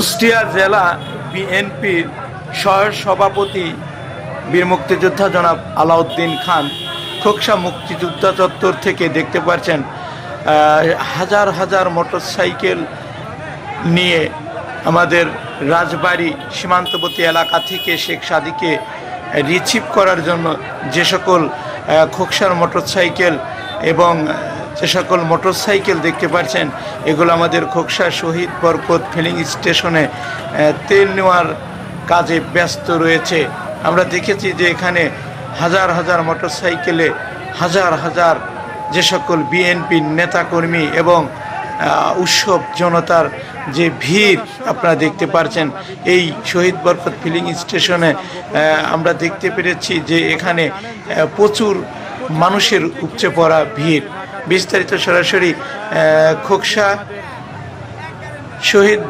কুষ্টিয়া জেলা বিএনপির সহ সভাপতি বীর মুক্তিযোদ্ধা জনাব আলাউদ্দিন খান খোকসা মুক্তিযোদ্ধা চত্বর থেকে দেখতে পাচ্ছেন হাজার হাজার মোটরসাইকেল নিয়ে আমাদের রাজবাড়ি সীমান্তবর্তী এলাকা থেকে শেখ সাদিকে রিসিভ করার জন্য যে সকল খোকসার মোটরসাইকেল এবং যে সকল মোটরসাইকেল দেখতে পাচ্ছেন, এগুলো আমাদের খোকসা শহীদ বরকত ফিলিং স্টেশনে তেল নেওয়ার কাজে ব্যস্ত রয়েছে। আমরা দেখেছি যে এখানে হাজার হাজার মোটরসাইকেলে হাজার হাজার যে সকল বিএনপির নেতাকর্মী এবং উৎসব জনতার যে ভিড় আপনারা দেখতে পারছেন এই শহীদ বরকত ফিলিং স্টেশনে আমরা দেখতে পেরেছি যে এখানে প্রচুর মানুষের উপচে পড়া ভিড়। বিস্তারিত সরাসরি খোকসা শহীদ